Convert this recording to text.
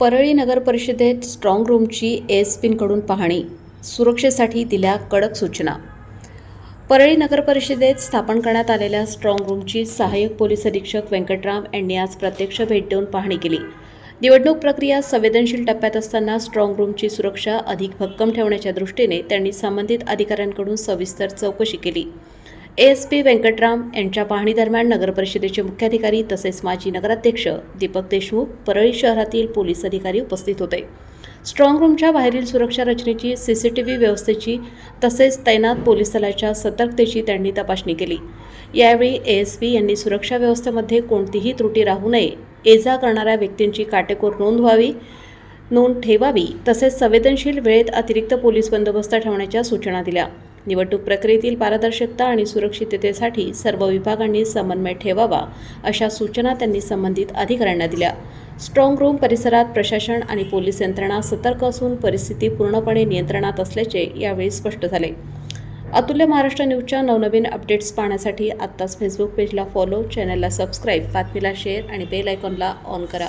परळी नगर परिषदेत स्ट्रॉंग रूमची एस पिनकडून पाहणी सुरक्षेसाठी दिल्या कडक सूचना. परळी नगर परिषदेत स्थापन करण्यात आलेल्या स्ट्रॉंग रूमची सहाय्यक पोलीस अधीक्षक व्यंकटराम यांनी आज प्रत्यक्ष भेट देऊन पाहणी केली. निवडणूक प्रक्रिया संवेदनशील टप्प्यात असताना स्ट्रॉंग रूमची सुरक्षा अधिक भक्कम ठेवण्याच्या दृष्टीने त्यांनी संबंधित अधिकाऱ्यांकडून सविस्तर चौकशी केली. एस पी व्यंकटराम यांच्या पाहणीदरम्यान नगरपरिषदेचे मुख्याधिकारी तसेच माजी नगराध्यक्ष दीपक देशमुख परळी शहरातील पोलीस अधिकारी उपस्थित होते. स्ट्रॉंग रूमच्या बाहेरील सुरक्षा रचनेची सी सी टी व्ही व्यवस्थेची तसेच तैनात पोलीस दलाच्या सतर्कतेची त्यांनी तपासणी केली. यावेळी एस पी यांनी सुरक्षा व्यवस्थेमध्ये कोणतीही त्रुटी राहू नये ये जा करणाऱ्या व्यक्तींची काटेकोर नोंद व्हावी नोंद ठेवावी तसेच संवेदनशील वेळेत अतिरिक्त पोलीस बंदोबस्त ठेवण्याच्या सूचना दिल्या. निवडणूक प्रक्रियेतील पारदर्शकता आणि सुरक्षिततेसाठी सर्व विभागांनी समन्वय ठेवावा अशा सूचना त्यांनी संबंधित अधिकाऱ्यांना दिल्या. स्ट्रॉंग रूम परिसरात प्रशासन आणि पोलीस यंत्रणा सतर्क असून परिस्थिती पूर्णपणे नियंत्रणात असल्याचे यावेळी स्पष्ट झाले. अतुल्य महाराष्ट्र न्यूजच्या नवनवीन अपडेट्स पाहण्यासाठी आत्ताच फेसबुक पेजला फॉलो चॅनलला सबस्क्राईब बातमीला शेअर आणि बेल आयकॉनला ऑन करा.